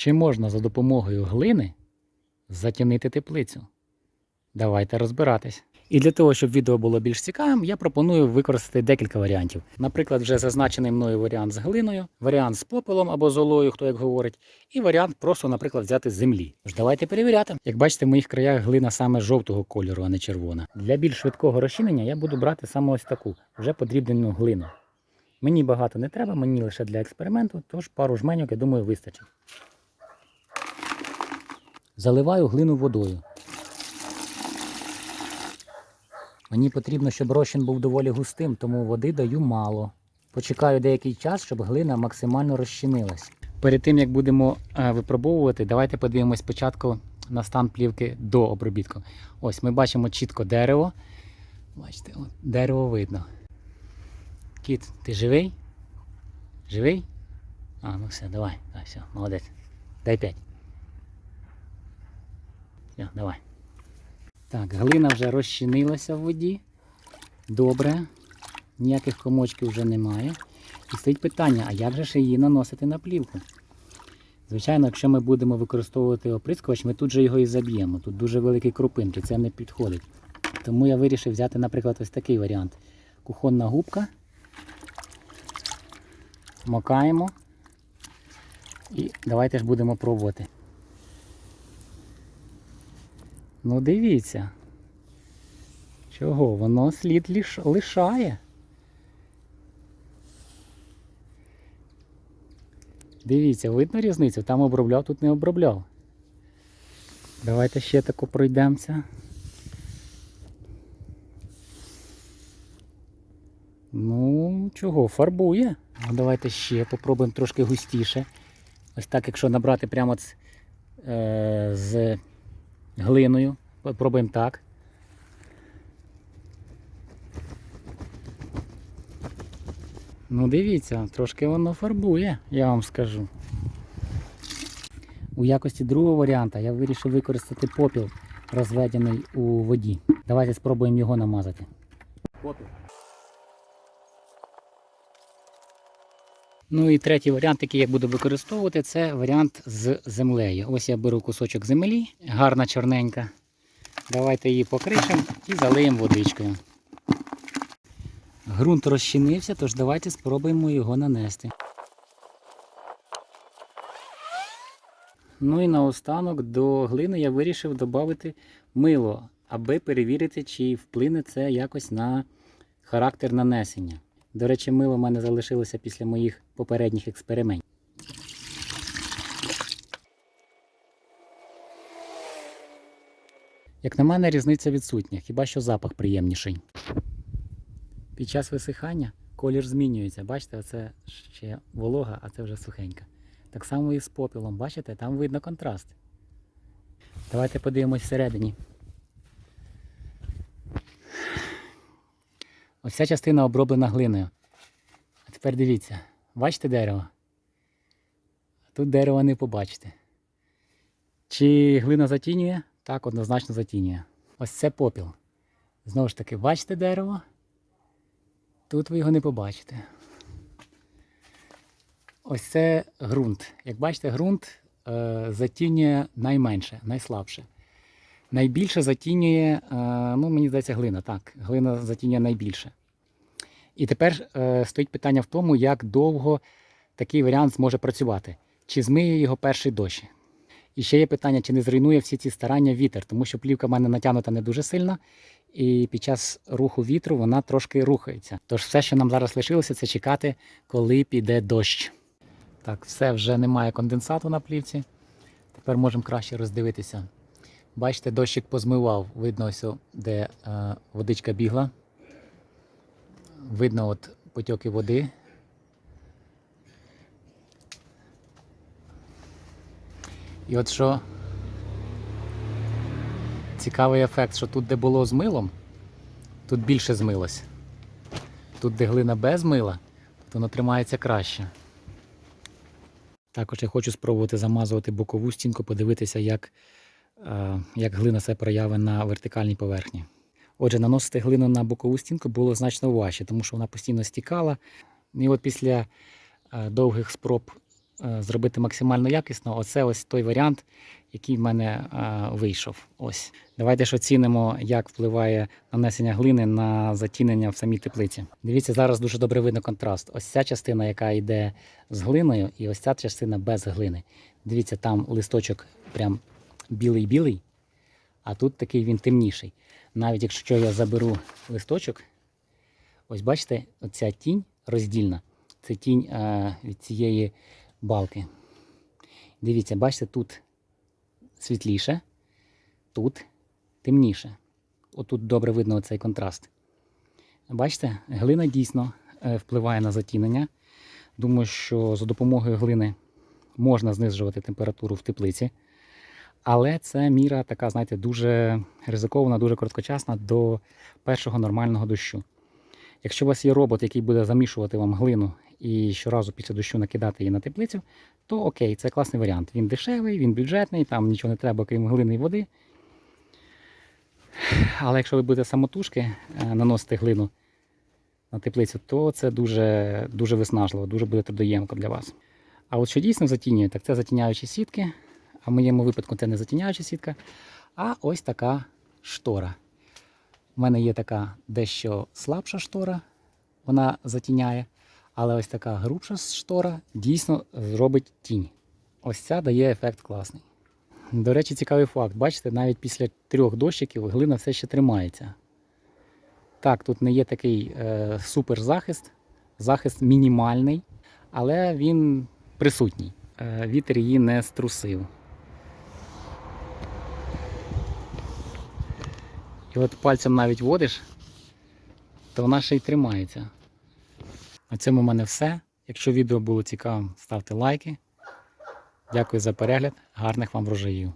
Чи можна за допомогою глини затінити теплицю? Давайте розбиратись. І для того, щоб відео було більш цікавим, я пропоную використати декілька варіантів. Наприклад, вже зазначений мною варіант з глиною, варіант з попелом або золою, хто як говорить, і варіант просто, наприклад, взяти з землі. Тож давайте перевіряти. Як бачите, в моїх краях глина саме жовтого кольору, а не червона. Для більш швидкого розчинення я буду брати саме ось таку вже подрібнену глину. Мені багато не треба, мені лише для експерименту, тож пару жменьок, я думаю, вистачить. Заливаю глину водою. Мені потрібно, щоб розчин був доволі густим, тому води даю мало. Почекаю деякий час, щоб глина максимально розчинилась. Перед тим як будемо е, випробовувати, давайте подивимось спочатку на стан плівки до обробітку. Ось ми бачимо чітко дерево. Бачите, от, дерево видно. Кіт, ти живий? Живий? А, ну все, давай. Так, все, молодець. Дай 5. Все, давай. Так, глина вже розчинилася в воді. Добре. Ніяких комочків вже немає. І стоїть питання, а як же ж її наносити на плівку? Звичайно, якщо ми будемо використовувати оприскувач, ми тут же його і заб'ємо. Тут дуже великі крупинки, це не підходить. Тому я вирішив взяти, наприклад, ось такий варіант. Кухонна губка. Макаємо. І давайте ж будемо пробувати. Ну дивіться. Чого? Воно слід лиш... лишає. Дивіться, видно різницю? Там обробляв, тут не обробляв. Давайте ще тако пройдемося. Ну, чого, фарбує. Ну, давайте ще попробуємо трошки густіше. Ось так, якщо набрати прямо з, е, з глиною. Пробуємо так. Ну, дивіться, трошки воно фарбує, я вам скажу. У якості другого варіанта я вирішив використати попіл, розведений у воді. Давайте спробуємо його намазати. Попіл. Ну і третій варіант, який я буду використовувати, це варіант з землею. Ось я беру кусочок землі, гарна чорненька. Давайте її покришемо і залиємо водичкою. Грунт розчинився, тож давайте спробуємо його нанести. Ну і наостанок до глини я вирішив додати мило, аби перевірити, чи вплине це якось на характер нанесення. До речі, мило в мене залишилося після моїх попередніх експериментів. Як на мене, різниця відсутня, хіба що запах приємніший. Під час висихання колір змінюється. Бачите, це ще волога, а це вже сухенька. Так само і з попілом, бачите, там видно контраст. Давайте подивимось всередині. Ось частина оброблена глиною. А тепер дивіться, бачите дерево? Тут дерева не побачите. Чи глина затінює? Так, однозначно затінює. Ось це попіл. Знову ж таки, бачите дерево? Тут ви його не побачите. Ось це ґрунт. Як бачите, ґрунт е, затінює найменше, найслабше. Найбільше затінює, е, ну мені здається, глина. Так, глина затінює найбільше. І тепер е, стоїть питання в тому, як довго такий варіант зможе працювати. Чи змиє його перший дощ. І ще є питання, чи не зруйнує всі ці старання вітер, тому що плівка в мене натягнута не дуже сильно, і під час руху вітру вона трошки рухається. Тож все, що нам зараз лишилося, це чекати, коли піде дощ. Так, все вже немає конденсату на плівці. Тепер можемо краще роздивитися. Бачите, дощик позмивав. Видно ось, де е, водичка бігла. Видно от потоки води. І от що цікавий ефект, що тут, де було з милом, тут більше змилось. Тут, де глина без мила, то воно тримається краще. Також я хочу спробувати замазувати бокову стінку, подивитися, як, е, як глина себе проявить на вертикальній поверхні. Отже, наносити глину на бокову стінку було значно важче, тому що вона постійно стікала. І от після е, довгих спроб е, зробити максимально якісно, оце ось той варіант, який в мене е, вийшов. Ось. Давайте ж оцінимо, як впливає нанесення глини на затінення в самій теплиці. Дивіться, зараз дуже добре видно контраст. Ось ця частина, яка йде з глиною, і ось ця частина без глини. Дивіться, там листочок прям білий-білий, а тут такий він темніший. Навіть якщо я заберу листочок, ось бачите, оця тінь роздільна. Це тінь е, від цієї балки. Дивіться, бачите, тут світліше, тут темніше. Отут добре видно цей контраст. Бачите, глина дійсно е, впливає на затінення. Думаю, що за допомогою глини можна знижувати температуру в теплиці. Але це міра така, знаєте, дуже ризикована, дуже короткочасна до першого нормального дощу. Якщо у вас є робот, який буде замішувати вам глину і щоразу після дощу накидати її на теплицю, то окей, це класний варіант. Він дешевий, він бюджетний, там нічого не треба, крім глини і води. Але якщо ви будете самотужки е, наносити глину на теплицю, то це дуже, дуже виснажливо, дуже буде трудоємко для вас. А от що дійсно затінює, так це затіняючі сітки. А в моєму випадку це не затіняюча сітка, а ось така штора. У мене є така дещо слабша штора, вона затіняє, але ось така грубша штора дійсно зробить тінь. Ось ця дає ефект класний. До речі, цікавий факт. Бачите, навіть після трьох дощиків глина все ще тримається. Так, тут не є такий е, супер захист, захист мінімальний, але він присутній. Е, вітер її не струсив. І от пальцем навіть водиш, то вона ще й тримається. На цьому в мене все. Якщо відео було цікавим, ставте лайки. Дякую за перегляд. Гарних вам врожаїв.